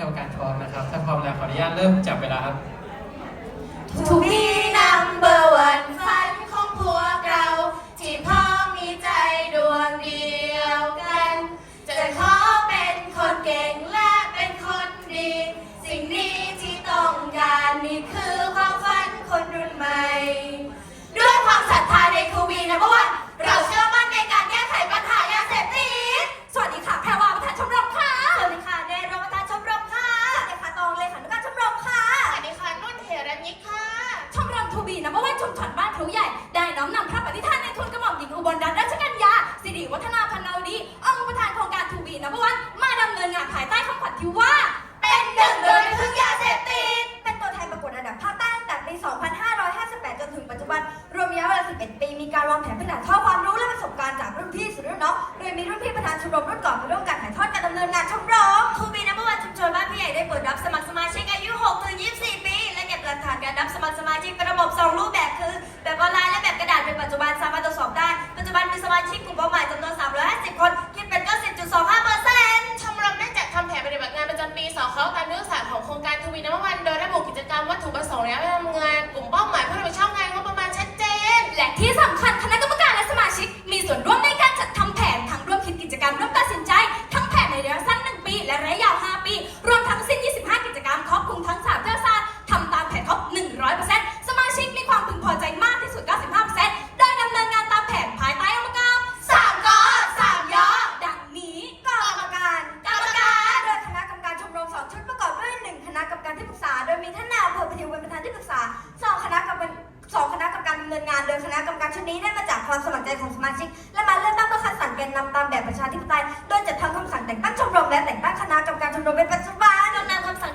กรรมการทองนะครับ ถ้าพร้อมแล้วขออนุญาตเริ่มจับเวลาครับ ถูกดี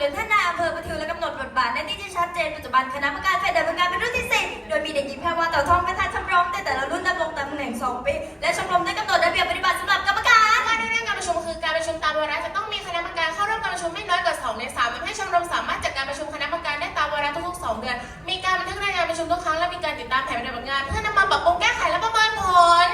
นท่านนายอำเภอประทิวและกำหนดบทบาทในที่ที่ชัดเจนปัจจุบันคณะกรรมการฝ่ายดำเนินการเป็นรุ่นที่สี่โดยมีเด็กหญิงแพรวาเต่าทองเป็นท่านชมรมแต่แต่ละรุ่นดำรงตำแหน่งสองปีและชมรมได้กำหนดระเบียบปฏิบัติสำหรับกรรมการว่าด้เรื่องการประชุมคือการประชุมตามวาระจะต้องมีคณะกรรมการเข้าร่วมการประชุมไม่น้อยกว่า2ใน3ทำให้ชมรมสามารถจัดการประชุมคณะกรรมการได้ตามวาระทุกๆ2เดือน มีการบันทึกรายงานประชุมทุกครั้งและมีการติดตามแผนปฏิบัติงาน เพื่อนำมาปรับปรุงแก้ไขและประเมินผล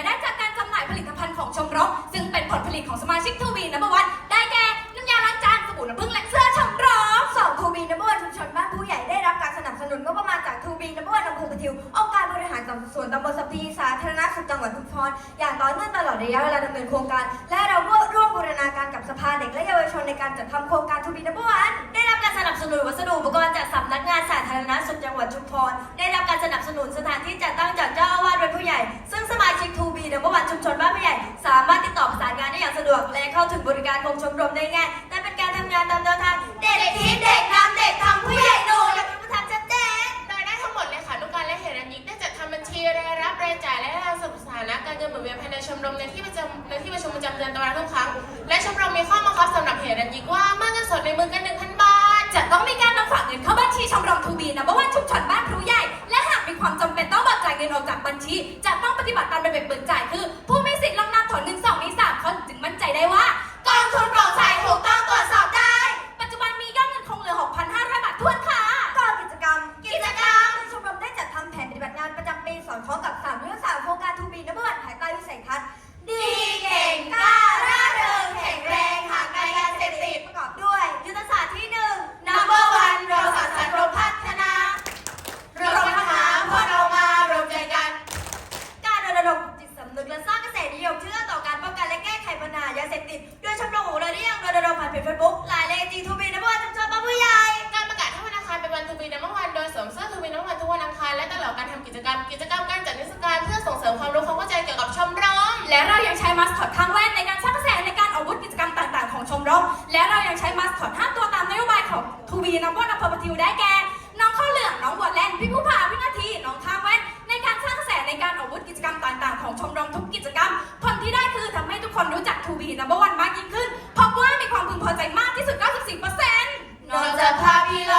ายได้จากการจำหน่ายผลิตภัณฑ์ของชมรมซึ่งเป็นผลผลิตของสมาชิกทวีนบวัน์ได้แก่น้ำยาล้างจานสบู่น้ำผึ้งและเสื้อชมรมสองทูบีนับวันชุมชนบ้านผู้ใหญ่ได้รับการสนับสนุนงบประมาณจากทูบีนับวันอำเภอปะทิวองค์การบริหารส่วนตำบลสัพพีสาธารณสุขจังหวัดชุมพรอย่างต่อเนื่องตลอดระยะเวลาดำเนินโครงการ และเราก็ร่วมบูรณาการกับสภาเด็กและเยาวชนในการจัดทำโครงการทูบีนับวันได้รับการสนับสนุนวัสดุอุปกรณ์จากสำนักงานสาธารณสุขจังหวัดชุมพรได้รับการสนับสนุนสถานที่จัดตั้ง และชมรมมีข้อบังคับสำหรับเหตุนั้นอีกว่ามากเงินสดในมือกัน1,000 บาท จะต้องมีการนำฝากเงินเข้าบัญชีชมรมทูบีนะเพราะว่าชุมชนบ้านพลูใหญ่ และหากมีความจำเป็นต้องบัตรจ่ายเงินออกจากบัญชี จะต้องปฏิบัติตามระเบียบเบิกจ่ายคือผู้ สถอนห้าตัวตามนโยบายของทูบีนัมเบอร์นัมเบอร์ปทิวได้แก่ น้องข้าวเหลือง น้องบัวแลนพี่ผู้พาพี่นาที น้องข้างเว่นในการสร้างกระแสในการออกบูธกิจกรรมต่างๆ ของชมรมทุกกิจกรรม ผลที่ได้คือทำให้ทุกคนรู้จักทูบีนัมเบอร์วันมากยิ่งขึ้น พบว่ามีความพึงพอใจมากที่สุด 94%นอนจะพาพที่เร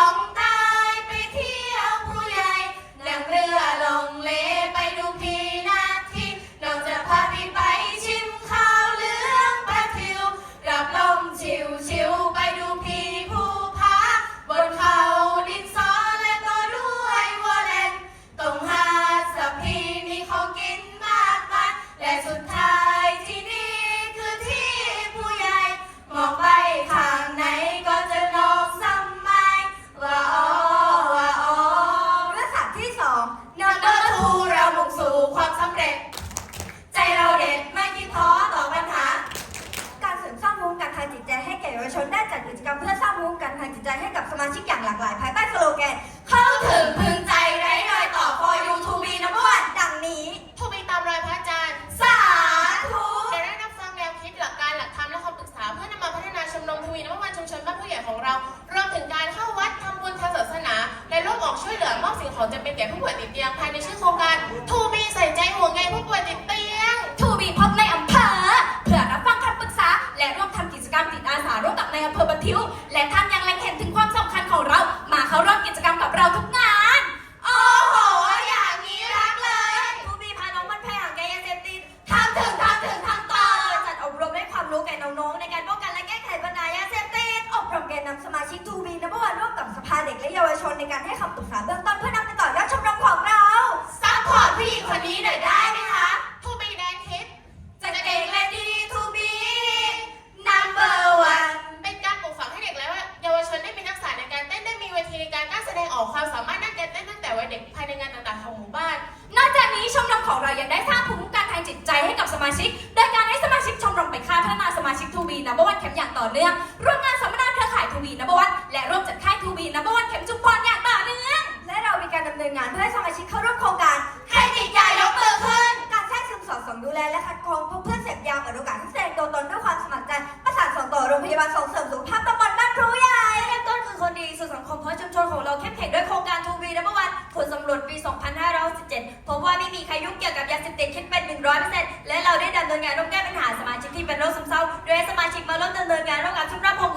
าชิกอย่างหลากหลายภายใต้สโลแกนเข้าถึงพึงใจไร้รอยต่อ for you to be number one ดังนี้ทูบีตามรอยพระอาจารย์สาธุจะได้รับฟังแนวคิดหลักการหลักธรรมและคำปรึกษาเพื่อนำมาพัฒนาชมรมทวีนวันชุมชนบ้านผู้ใหญ่ของเรารวมถึงการเข้าวัดทำบุญทางศาสนา และร่วมออกช่วยเหลือมอบสิ่งของจำเป็นแก่ผู้ป่วยติดเตียงภายในชื่อโครงการทูบีใส่ใจห่วงใยผู้ป่วยติดเตียงทูบีพบในอำเภอเพื่อรับฟังคำปรึกษา และร่วมทำกิจกรรมจิตอาสาร่วมกับในอำเภอบันทิวและท่านยัง ทุกเกี่ยวกับยาเสพติดคิดเป็น100%และเราได้ดำเนินงานร่วมแก้ปัญหาสมาชิกที่เป็นโรคซึมเศร้าโดยสมาชิกมาร่วมดำเนินงานร่วมกับชมรมขอ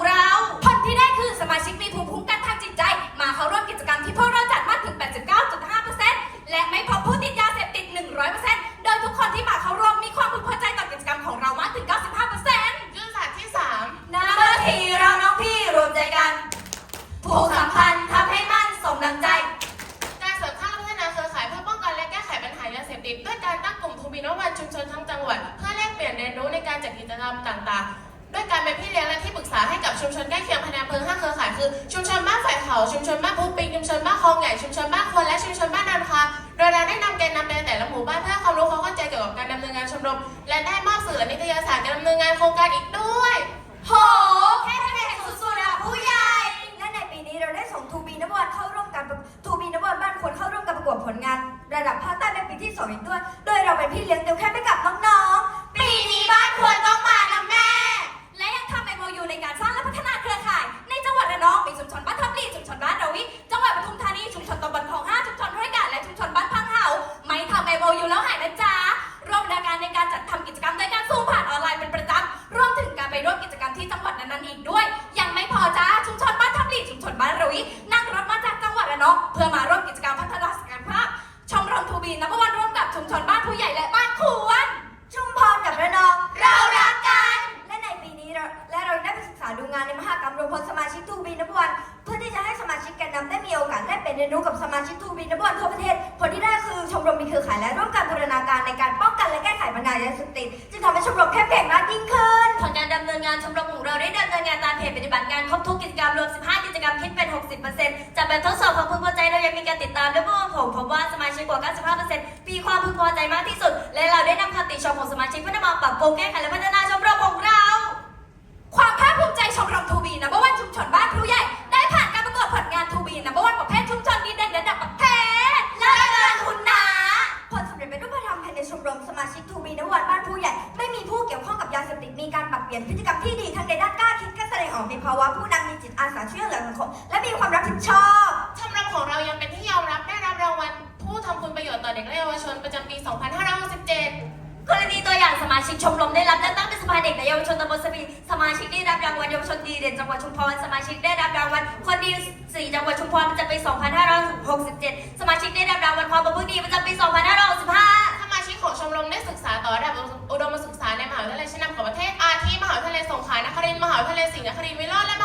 การจัดกิจกรรมต่างๆ ด้วยการเป็นพี่เลี้ยงและที่ปรึกษาให้กับชุมชนใกล้เคียงภายในอำเภอห้าเครือข่ายคือชุมชนบ้านฝ่ายเขา ชุมชนบ้านพุปิงชุมชนบ้านคลองใหญ่ชุมชนบ้านคนและชุมชนบ้านนาคาโดยเราได้นำแกนนำในแต่ละหมู่บ้านเพื่อความรู้ความเข้าใจเกี่ยวกับการดำเนินงานชมรม และได้มอบสื่อและนิตยสารการดำเนินงานโครงการอีกด้วยโหแค่ทะเลสุดๆอะผู้ใหญ่และในปีนี้เราได้ส่งทูบีนวันเข้าร่วมการทูบีนวันบ้านคนเข้าร่วมการประกวดผลงาน ระดับภาคใต้ในปีที่สองอีกด้วย โดยเราเป็นพี่เลี้ยงเดียวแค่ไป ที่จังหวัดนั้นๆอีกด้วย ยังไม่พอจ้าชุมชนบ้านทับลีชุมชนบ้านระวินั่งรถมาจากจังหวัดระนองเพื่อมาร่วมกิจกรรมพัฒนาศักยภาพ ชมรมทูบีนับวันร่วมกับชุมชนบ้านผู้ใหญ่และบ้านควรชุมพรกับระนองเรารักกัน และในปีนี้เราและเราได้ไปศึกษาดูงานในมหากรรมรวมพลสมาชิกทูบีนับวันเพื่อที่จะให้สมาชิกแกนนำได้มีโอกาสได้ เรียนรู้กับสมาชิกทูบีนบวันทั่วประเทศ ผลที่ได้คือชมรมมีเครือข่ายและร่วมกันบูรณาการในการป้องกันและแก้ไขปัญหายาเสพติดจึงทำให้ชมรมเข้มแข็งมากยิ่งขึ้น ผลการดำเนินงานชมรมของเราได้ดำเนินงานตามแผนปฏิบัติงานครบทุกกิจกรรมรวม 15 กิจกรรมคิดเป็น 60%จากแบบทดสอบความพึงพอใจเรายังมีการติดตามด้วยผู้ผลพบว่าสมาชิกกว่า 95%มีความพึงพอใจมากที่สุด และเราได้นำคำติชมของสมาชิกเพื่อนำมาปรับปรุงแก้ไขและพัฒนา ลี่ยนพฤติกรรมที่ดีทั้งในด้านกล้าคิดกล้าแสดงออกมีภาวะผู้นำมีจิตอาสาช่วยเหลือสังคมและมีความรับผิดชอบชมรมของเรายังเป็นที่ยอมรับได้รับรางวัลผู้ทำคุณประโยชน์ต่อเด็กและเยาวชนประจำปี 2567 กรณีตัวอย่างสมาชิกชมรมได้รับเลือกตั้งเป็นสภาเด็กและเยาวชนตำบลสปีสมาชิกได้รับรางวัลเยาวชนดีเด่นจังหวัดชุมพรสมาชิกได้รับรางวัลคนดีสี่จังหวัดชุมพรประจำปี 2567 สมาชิกได้รับรางวัลความประพฤติดีประจำปี 2565 สมาชิกของชมรมได้ศึกษาต่อระดับอุดมศึก รินทร์มหาวิทยาลัยศรีนครินทร์วิโรจน์และ